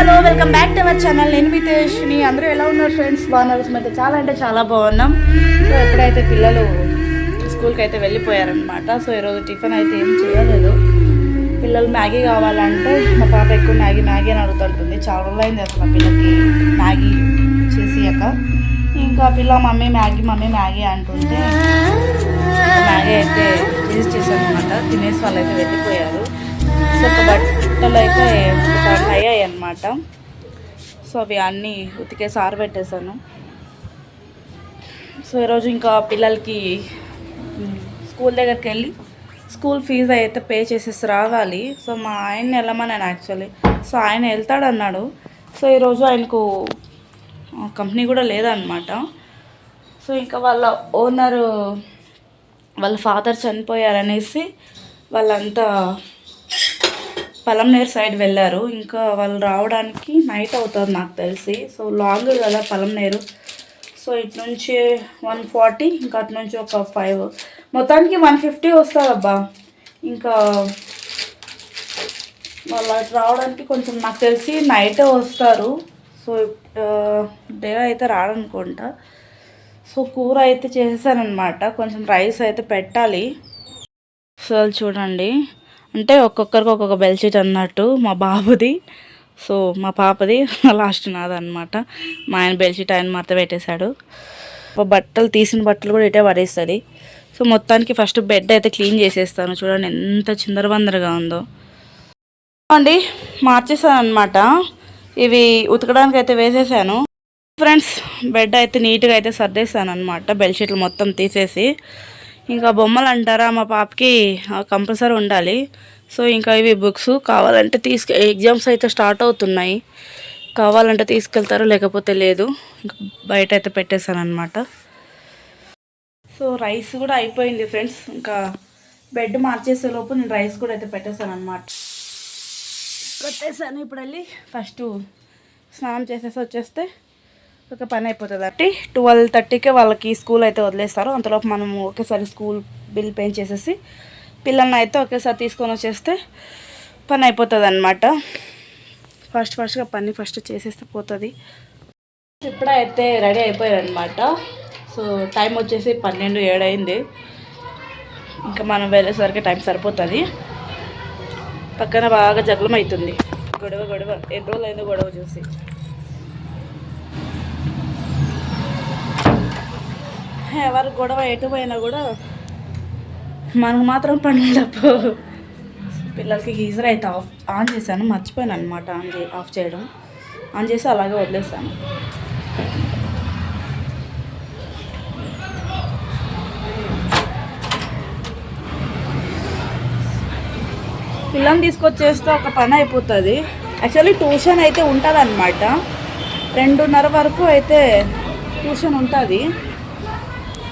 Hello welcome back to our channel. నేను మీ తేజ్ని అందరూ ఎలా ఉన్నారు ఫ్రెండ్స్? బాగున్నారు? అయితే చాలా అంటే చాలా బాగున్నాం. సో ఎప్పుడైతే పిల్లలు స్కూల్కి అయితే వెళ్ళిపోయారనమాట సో ఈరోజు టిఫిన్ అయితే ఏం చేయలేదు. పిల్లలు మ్యాగీ కావాలంటే మా పాప ఎక్కువ మ్యాగీ మ్యాగీ అని అడుగుతుంటుంది. చాలా రోజులు అయింది అసలు మా పిల్లకి మ్యాగీ చేసియాక ఇంకా పిల్ల మమ్మీ మ్యాగీ మమ్మీ మ్యాగీ అంటుంటే మ్యాగీ అయితే చేసి చేశాను అనమాట తినేసి వాళ్ళు అయితే వెళ్ళిపోయారు. సో బట్ బట్టలు అయితే అయ్యాయి అనమాట సో అవి అన్నీ ఉతికేసి ఆరబెట్టేశాను సో ఈరోజు ఇంకా పిల్లలకి స్కూల్ దగ్గరికి వెళ్ళి స్కూల్ ఫీజు అయితే పే చేసేసి రావాలి. సో మా ఆయన్ని వెళ్ళమన్నాను యాక్చువల్లీ. సో ఆయన వెళ్తాడన్నాడు. సో ఈరోజు ఆయనకు కంపెనీ కూడా లేదనమాట సో ఇంకా వాళ్ళ ఓనరు వాళ్ళ ఫాదర్ చనిపోయారనేసి వాళ్ళంతా పలంనేర్ సైడ్ వెళ్ళారు. ఇంకా వాళ్ళు రావడానికి నైట్ అవుతుంది నాకు తెలిసి. సో లాంగ్ కదా పలంనేరు సో ఇటు నుంచి వన్ ఫార్టీ ఇంకా అటు నుంచి ఒక ఫైవ్. మొత్తానికి వన్ ఫిఫ్టీ వస్తుందబ్బా ఇంకా వాళ్ళు అటు రావడానికి కొంచెం నాకు తెలిసి నైటే వస్తారు. సో డే అయితే రాడనుకుంటా సో కూర అయితే చేసేసానమాట కొంచెం రైస్ అయితే పెట్టాలి. సో చూడండి. అంటే ఒక్కొక్కరికి ఒక్కొక్క బెల్షీట్ అన్నట్టు మా బాబుది. సో మా పాపది లాస్ట్ నాదనమాట మా ఆయన బెల్షీట్ ఆయన మడత పెట్టేశాడు. బట్టలు తీసిన బట్టలు కూడా ఇటే పడేస్తుంది. సో మొత్తానికి ఫస్ట్ బెడ్ అయితే క్లీన్ చేసేస్తాను. చూడండి ఎంత చిందరబందరగా ఉందో. అండి మార్చేసాను అనమాట ఇవి ఉతకడానికి అయితే వేసేసాను. ఫ్రెండ్స్ బెడ్ అయితే నీట్గా అయితే సర్దేశాను అనమాట బెడ్షీట్లు మొత్తం తీసేసి. ఇంకా బొమ్మలు అంటారా? మా పాపకి కంపల్సరీ ఉండాలి. సో ఇంకా ఇవి బుక్స్ కావాలంటే తీసుకు ఎగ్జామ్స్ అయితే స్టార్ట్ అవుతున్నాయి. కావాలంటే తీసుకెళ్తారు లేకపోతే లేదు. ఇంకా బయట అయితే పెట్టేశాను అనమాట సో రైస్ కూడా అయిపోయింది ఫ్రెండ్స్. ఇంకా బెడ్ మార్చేసే లోపు నేను రైస్ కూడా అయితే పెట్టేశాను అనమాట పెట్టేశాను ఇప్పుడు వెళ్ళి ఫస్ట్ స్నానం చేసేసి వచ్చేస్తే ఒక పని అయిపోతుంది అంటే ట్వెల్వ్ థర్టీకే వాళ్ళకి స్కూల్ అయితే వదిలేస్తారు. అంతలోపు మనము ఒకేసారి స్కూల్ బిల్ పే చేసేసి పిల్లల్ని అయితే ఒకేసారి తీసుకొని వచ్చేస్తే పని అయిపోతుంది అనమాట ఫస్ట్ ఫస్ట్గా పని ఫస్ట్ చేసేస్తే పోతుంది. ఇప్పుడైతే రెడీ అయిపోయారు అనమాట సో టైం వచ్చేసి పన్నెండు ఏడైంది. ఇంకా మనం వెళ్ళేసరికి టైం సరిపోతుంది. పక్కన బాగా జగలం అవుతుంది గొడవ గొడవ. ఎన్ని రోజులు అయిందో గొడవ చూసి. ఎవరు గొడవ ఎటుపోయినా కూడా మనకు మాత్రం పనులు పిల్లలకి గీజర్ అయితే ఆఫ్ ఆన్ చేశాను మర్చిపోయాను అనమాట ఆన్ చే ఆఫ్ చేయడం. ఆన్ చేసి అలాగే వదిలేస్తాను పిల్లల్ని తీసుకొచ్చేస్తే ఒక పని అయిపోతుంది. యాక్చువల్లీ ట్యూషన్ అయితే ఉంటుంది అనమాట రెండున్నర వరకు అయితే ట్యూషన్ ఉంటుంది.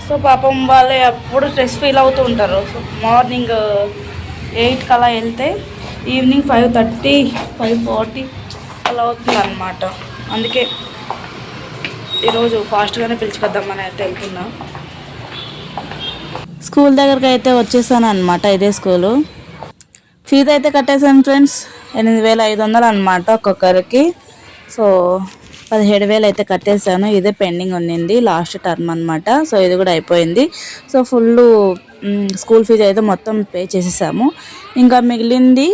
సో పాపం వాళ్ళు ఎప్పుడు స్ట్రెస్ ఫీల్ అవుతూ ఉంటారు. సో మార్నింగ్ ఎయిట్కి uh, అలా వెళ్తే evening five thirty five forty అలా అవుతుంది అనమాట అందుకే ఈరోజు ఫాస్ట్గానే పిలుచుకొద్దామని అయితే వెళ్తున్నా. స్కూల్ దగ్గరికి అయితే వచ్చేసాను అనమాట ఇదే స్కూలు. ఫీజు అయితే కట్టేసాను ఫ్రెండ్స్ ఎనిమిది వేల ఐదు వందలు అనమాట ఒక్కొక్కరికి. సో పదిహేడు వేలు అయితే కట్టేసాను ఇదే పెండింగ్ ఉండింది లాస్ట్ టర్మ్ అనమాట సో ఇది కూడా అయిపోయింది. సో ఫుల్ స్కూల్ ఫీజు అయితే మొత్తం పే చేసేసాము. ఇంకా మిగిలింది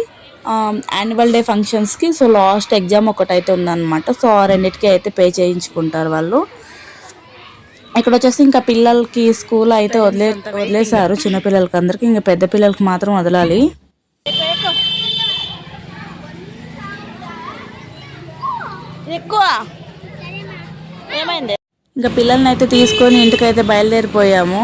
యాన్యువల్ డే ఫంక్షన్స్కి సో లాస్ట్ ఎగ్జామ్ ఒకటైతే ఉందన్నమాట. సో ఆ రెండింటికి అయితే పే చేయించుకుంటారు వాళ్ళు. ఇక్కడ వచ్చేసి ఇంకా పిల్లలకి స్కూల్ అయితే వదిలే వదిలేశారు చిన్నపిల్లలకి అందరికీ ఇంకా పెద్ద పిల్లలకి మాత్రం వదలాలి. ఎక్కువ. ఏమైంది? ఇంకా పిల్లల్ని అయితే తీసుకొని ఇంటికైతే బయలుదేరిపోయాము.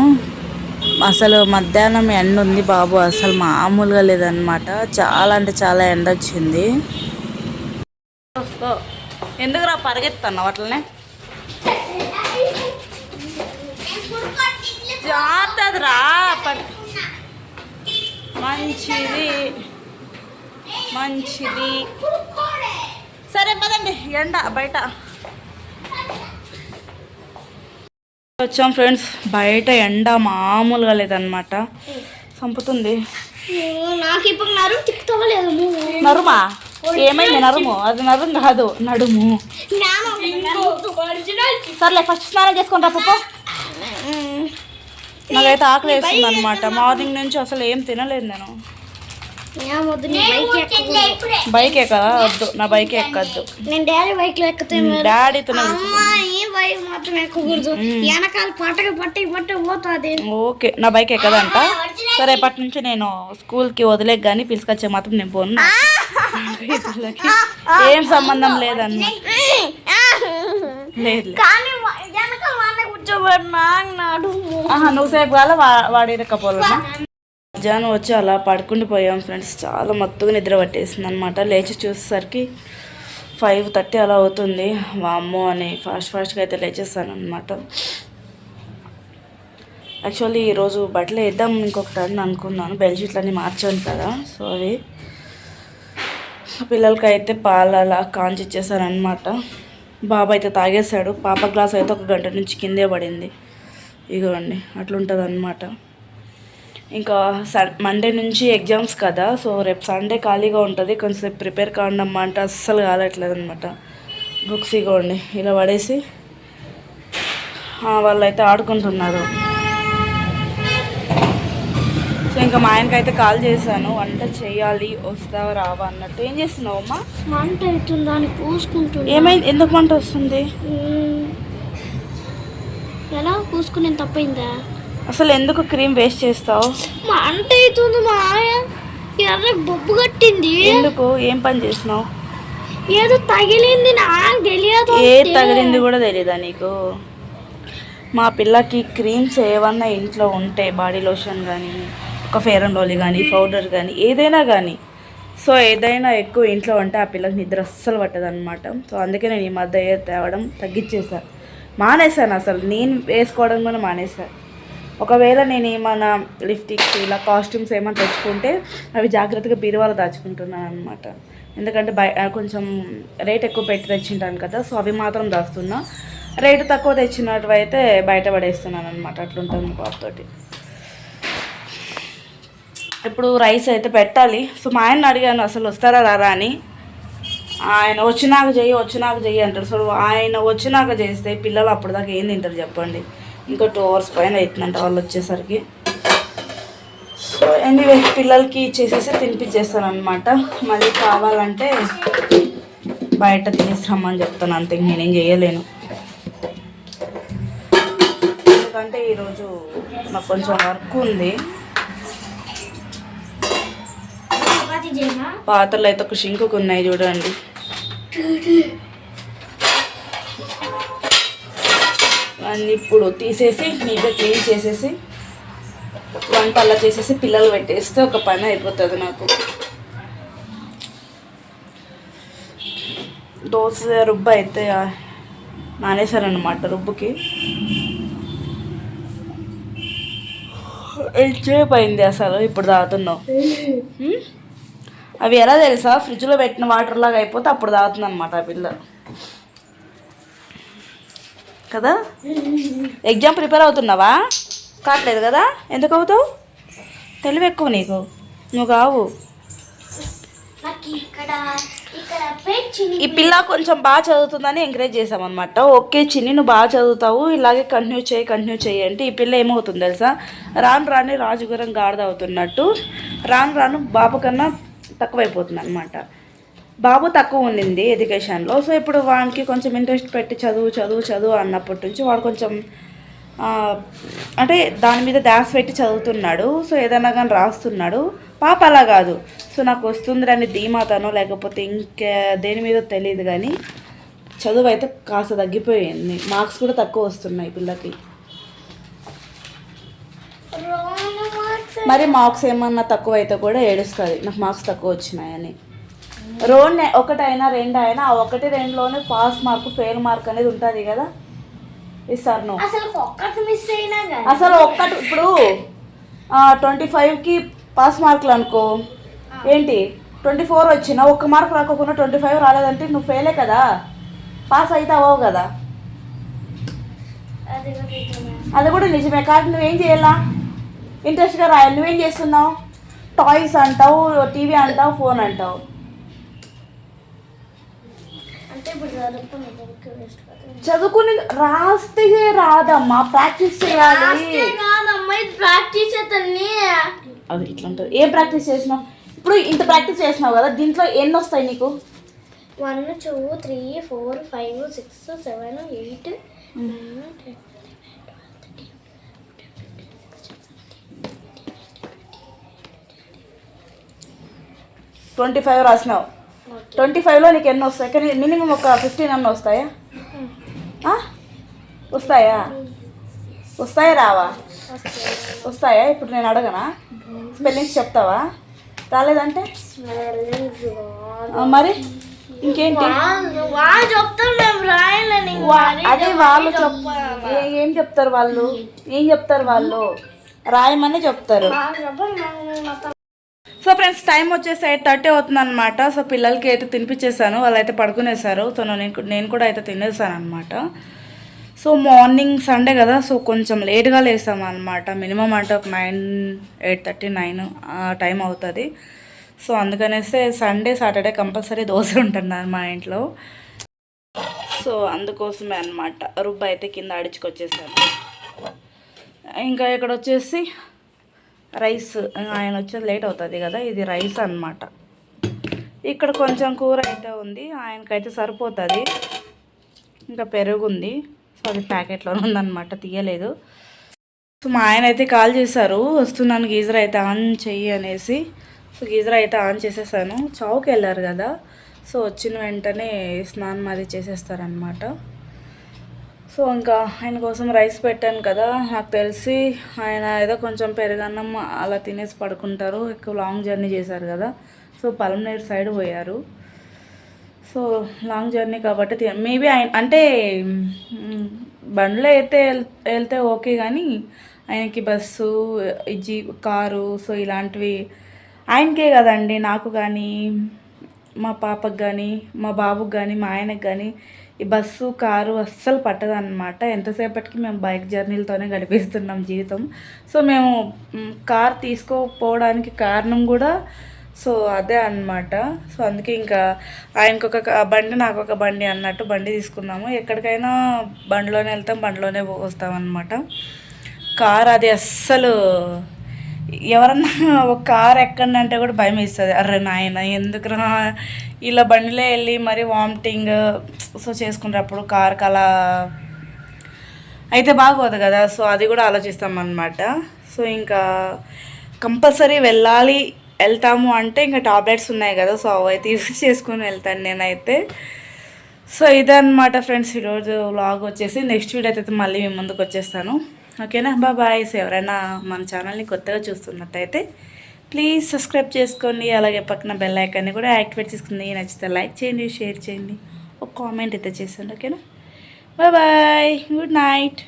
అసలు మధ్యాహ్నం ఎండ ఉంది బాబు అసలు మామూలుగా లేదనమాట చాలా అంటే చాలా ఎండ వచ్చింది ఎందుకు రా పరిగెత్తాను అట్లనే? జాగ్రత్త రా పట్. మంచిది. మంచిది. సరే పదండి ఎండ బయట. వచ్చాం ఫ్రెండ్స్. బయట ఎండ మామూలుగా లేదనమాట చంపుతుంది నరు నరుమా ఏమైంది నడుము? అది నడుము కాదు నడుము. సర్లే ఫస్ట్ స్నానం చేసుకొని రా పప్పు. నాకైతే ఆకలి వేస్తుంది అనమాట మార్నింగ్ నుంచి అసలు ఏం తినలేదు నేను. బైక్ ఎక్కకూడదు. బైక్ ఎక్కదా? వద్దు నా బైక్ ఎక్కద్దు. నేను డాడీ బైక్లో ఎక్కితే మీరు డాడీతో అమ్మా ఈ బైక్ మాత్రం ఎక్కకూడదు. వెనకాల పట్టక పట్టి పట్టి పోతుంది. ఓకే నా బైక్ ఎక్కదంట. సో రేపటి నుంచి నేను స్కూల్కి వదిలేక కానీ పిలుచుకొచ్చే మాత్రం నేను పోను. ఏం సంబంధం లేదన్నమాట లేదు నువ్వు సేపు కాల వాడి ఇరకపోలన్నా మధ్యాహ్నం వచ్చి అలా పడుకుండి పోయాం ఫ్రెండ్స్. చాలా మత్తుగా నిద్ర పట్టేసింది అనమాట లేచి చూసేసరికి ఫైవ్ థర్టీ అలా అవుతుంది. వామ్మో అని ఫాస్ట్ ఫాస్ట్గా అయితే లేచేస్తాను అనమాట యాక్చువల్లీ ఈరోజు బట్టలు వేద్దాం ఇంకొకటి అనుకున్నాను. బెడ్షీట్లన్నీ మార్చాను కదా సో అవి పిల్లలకి అయితే పాలు అలా కాంచి ఇచ్చేసాను అనమాట బాబు అయితే తాగేశాడు. పాప గ్లాస్ అయితే ఒక గంట నుంచి కిందే పడింది. ఇగోండి అట్లుంటుంది అనమాట ఇంకా మండే నుంచి ఎగ్జామ్స్ కదా సో రేపు సండే ఖాళీగా ఉంటుంది. కొంచెంసేపు ప్రిపేర్ కావడమ్మా అంటే అస్సలు కాలట్లేదు అనమాట బుక్స్ ఇగోండి ఇలా పడేసి వాళ్ళైతే ఆడుకుంటున్నారు. సో ఇంకా మా ఆయనకైతే కాల్ చేశాను వంట చేయాలి వస్తావా రావా అన్నట్టు. ఏం చేస్తున్నావు అమ్మా? అవుతుంది అని పూసుకుంటున్నా ఏమైంది? ఎందుకు వంట వస్తుంది. ఎలా? పూసుకునే తప్పైందా? అసలు ఎందుకు క్రీమ్ వేస్ట్ చేస్తావు? మంట అవుతుంది మా ఎర్ర బొబ్బు కట్టింది. ఎందుకు? ఏం పని చేసినావు? ఏదో తగిలింది నాకు తెలియదు ఏ తగిలింది కూడా తెలీదా నీకు? మా పిల్లకి క్రీమ్స్ ఏమన్నా ఇంట్లో ఉంటే బాడీ లోషన్ కానీ ఒక ఫేర్ అండ్ లవ్లీ కానీ పౌడర్ కానీ ఏదైనా కానీ సో ఏదైనా ఎక్కువ ఇంట్లో ఉంటే ఆ పిల్లకి నిద్ర అస్సలు పట్టదన్నమాట. సో అందుకే నేను ఈ మధ్య తేవడం తగ్గించేసా. మానేశాను అసలు. నేను వేసుకోవడం కూడా మానేసా ఒకవేళ నేను ఏమైనా లిప్స్టిక్స్ ఇలా కాస్ట్యూమ్స్ ఏమైనా తెచ్చుకుంటే అవి జాగ్రత్తగా బీరువాలో దాచుకుంటున్నాను అనమాట ఎందుకంటే బయ కొంచెం రేట్ ఎక్కువ పెట్టి తెచ్చింటాను కదా సో అవి మాత్రం దాస్తున్నా. రేటు తక్కువ తెచ్చినట్టు అయితే బయట పడేస్తున్నాను అనమాట అట్లుంటుంది బాబుతోటి ఇప్పుడు రైస్ అయితే పెట్టాలి. సో మా ఆయన అడిగాను అసలు వస్తారా రారా? అని. ఆయన వచ్చినాక చెయ్యి వచ్చినాక చెయ్యి అంటారు సో ఆయన వచ్చినాక చేస్తే పిల్లలు అప్పటిదాకా ఏం తింటారు చెప్పండి? ఇంకో టూ అవర్స్ పైన అవుతుందంట వాళ్ళు వచ్చేసరికి. సో ఎనీవే పిల్లలకి చేసేసి తినిపించేస్తాను అనమాట మళ్ళీ కావాలంటే బయట తినేస్తామని చెప్తాను అంతే నేనేం చేయలేను. ఎందుకంటే ఈరోజు నాకు కొంచెం వర్క్ ఉంది. పాత్రలు అయితే ఒక షింకుకు ఉన్నాయి చూడండి. దీన్ని ఇప్పుడు తీసేసి నీట్గా క్లీన్ చేసేసి వంట అలా చేసేసి పిల్లలు పెట్టేస్తే ఒక పని అయిపోతుంది నాకు. దోశ రుబ్బ అయితే మానేశారనమాట రుబ్బుకి. ఎంతసేపు అసలు ఇప్పుడు తాగుతున్నావు. అవి ఎలా తెలుసా? ఫ్రిడ్జ్లో పెట్టిన వాటర్ లాగా అయిపోతే అప్పుడు తాగుతుంది అనమాట ఆ పిల్ల. కదా? ఎగ్జామ్ ప్రిపేర్ అవుతున్నావా? కావట్లేదు కదా? ఎందుకు అవుతావు? తెలివి ఎక్కువ నీకు. నువ్వు కావు. ఈ పిల్ల కొంచెం బాగా చదువుతుందని ఎంకరేజ్ చేసామన్నమాట ఓకే చిన్ని నువ్వు బాగా చదువుతావు. ఇలాగే కంటిన్యూ చేయి కంటిన్యూ చేయి అంటే ఈ పిల్ల ఏమవుతుంది తెలుసా? రాను రాని రాజుగురం గాడిద అవుతున్నట్టు. రాను రాను బాబు కన్నా తక్కువైపోతుంది అనమాట బాబు తక్కువ ఉండింది ఎడ్యుకేషన్లో. సో ఇప్పుడు వానికి కొంచెం ఇంట్రెస్ట్ పెట్టి చదువు చదువు చదువు అన్నప్పటి నుంచి వాడు కొంచెం అంటే దాని మీద ధ్యాస పెట్టి చదువుతున్నాడు. సో ఏదైనా కానీ రాస్తున్నాడు. పాప అలా కాదు. సో నాకు వస్తుందని ధీమాతనో లేకపోతే ఇంకా దేని మీద తెలియదు కానీ చదువు అయితే కాస్త తగ్గిపోయింది. మార్క్స్ కూడా తక్కువ వస్తున్నాయి పిల్లకి మరి మార్క్స్ ఏమన్నా తక్కువ అయితే కూడా ఏడుస్తుంది. నాకు మార్క్స్ తక్కువ వచ్చినాయని. రోడ్ ఒకటైనా రెండు అయినా ఆ ఒకటి రెండులోనే పాస్ మార్క్ ఫెయిల్ మార్క్ అనేది ఉంటుంది కదా? ఇస్తారు నువ్వు అసలు ఒక్కటి మిస్ అయినా అసలు ఒక్కటి ఇప్పుడు ట్వంటీ ఫైవ్కి పాస్ మార్కులు అనుకో. ఏంటి? ట్వంటీ ఫోర్ వచ్చినా ఒక్క మార్క్ రాకోకుండా ట్వంటీ ఫైవ్ రాలేదంటే నువ్వు ఫెయిలే కదా? పాస్ అయితే అవ్వవు కదా? అది కూడా నిజమే. కానీ నువ్వేం చేయాలా? ఇంట్రెస్ట్గా రాయాలి. నువ్వేం చేస్తున్నావు? టాయ్స్ అంటావు టీవీ అంటావు ఫోన్ అంటావు. చదువుకుని రాస్తే రాదమ్మా ప్రాక్టీస్ చేయాలి. ప్రాక్టీస్ అది ఇట్లా ఉంటుంది? ఏం ప్రాక్టీస్ చేసినావు? ఇప్పుడు ఇంత ప్రాక్టీస్ చేసినావు కదా దీంట్లో ఎన్ని వస్తాయి నీకు? One two three four five six seven eight twenty five రాసినావు. Twenty ఫైవ్లో నీకు ఎన్ని వస్తాయి? కానీ మినిమం ఒక ఫిఫ్టీన్ అన్న వస్తాయా? వస్తాయా? వస్తాయా రావా? వస్తాయా? ఇప్పుడు నేను అడగనా? స్పెల్లింగ్స్ చెప్తావా? రాలేదంటే? మరి? ఇంకేంటి? అదే వాళ్ళు ఏం చెప్తారు వాళ్ళు? ఏం చెప్తారు వాళ్ళు? రాయమని చెప్తారు. సో ఫ్రెండ్స్ టైం వచ్చేసి ఎయిట్ థర్టీ అవుతుంది అనమాట సో పిల్లలకి అయితే తినిపించేసాను వాళ్ళు అయితే పడుకునేసారు. సో నేను నేను కూడా అయితే తినేసాను అనమాట సో మార్నింగ్ సండే కదా సో కొంచెం లేట్గా లేసాం అనమాట మినిమం అంటే ఒక nine eight thirty nine time అవుతుంది. సో అందుకనేస్తే సండే సాటర్డే కంపల్సరీ దోశ ఉంటున్నారు మా ఇంట్లో. సో అందుకోసమే అనమాట రుబ్బ అయితే కింద అడుచుకొచ్చేసాను. ఇంకా ఇక్కడ వచ్చేసి రైస్ ఆయన వచ్చేది లేట్ అవుతుంది కదా ఇది రైస్ అన్నమాట. ఇక్కడ కొంచెం కూర అయితే ఉంది ఆయనకైతే సరిపోతుంది. ఇంకా పెరుగు ఉంది సో అది ప్యాకెట్లో ఉందన్నమాట తీయలేదు. సో మా ఆయన అయితే కాల్ చేశారు వస్తున్నాను గీజర్ అయితే ఆన్ చెయ్యి అనేసి. సో గీజర్ అయితే ఆన్ చేసేసాను చౌక్ వెళ్ళారు కదా సో వచ్చిన వెంటనే స్నానం అది చేసేస్తారనమాట సో ఇంకా ఆయన కోసం రైస్ పెట్టాను కదా. నాకు తెలిసి ఆయన ఏదో కొంచెం పెరుగన్నం అలా తినేసి పడుకుంటారు. ఎక్కువ లాంగ్ జర్నీ చేశారు కదా. సో పలమనేరు సైడ్ పోయారు. సో లాంగ్ జర్నీ కాబట్టి మేబీ ఆయన అంటే బండ్లో అయితే వెళ్తే ఓకే కానీ ఆయనకి బస్సు జీప్ కారు సో ఇలాంటివి ఆయనకే కదండి. నాకు కానీ మా పాపకు కానీ మా బాబుకి కానీ మా ఆయనకు కానీ ఈ బస్సు కారు అస్సలు పట్టదనమాట ఎంతసేపటికి మేము బైక్ జర్నీలతోనే గడిపిస్తున్నాం జీవితం. సో మేము కార్ తీసుకోకపోవడానికి కారణం కూడా సో అదే అన్నమాట. సో అందుకే ఇంకా ఆయనకు ఒక బండి నాకు ఒక బండి అన్నట్టు బండి తీసుకున్నాము. ఎక్కడికైనా బండిలోనే వెళ్తాం బండిలోనే వస్తాం అనమాట కార్ అది అస్సలు ఎవరన్నా ఒక కార్ ఎక్కండి అంటే కూడా భయం వేస్తుంది. అర్రే నాయన ఎందుకురా? ఇలా బండిలో వెళ్ళి మరి వామిటింగ్ సో చేసుకునేటప్పుడు కార్కి అలా అయితే బాగోదు కదా. సో అది కూడా ఆలోచిస్తాం అనమాట సో ఇంకా కంపల్సరీ వెళ్ళాలి వెళ్తాము అంటే ఇంకా టాబ్లెట్స్ ఉన్నాయి కదా. సో అవి అయితే యూజ్ చేసుకుని వెళ్తాను నేనైతే. సో ఇదన్నమాట ఫ్రెండ్స్ ఈరోజు వ్లాగ్ వచ్చేసి. నెక్స్ట్ వీడియో అయితే మళ్ళీ మీ ముందుకు వచ్చేస్తాను. ఓకేనా? బా బాయ్ ఎవరైనా మన ఛానల్ని కొత్తగా చూస్తున్నట్టయితే ప్లీజ్ సబ్స్క్రైబ్ చేసుకోండి. అలాగే పక్కన బెల్ ఐకాన్ని కూడా యాక్టివేట్ చేసుకుంది. నచ్చితే లైక్ చేయండి షేర్ చేయండి. ఒక కామెంట్ అయితే చేసండి ఓకేనా? Bye good night.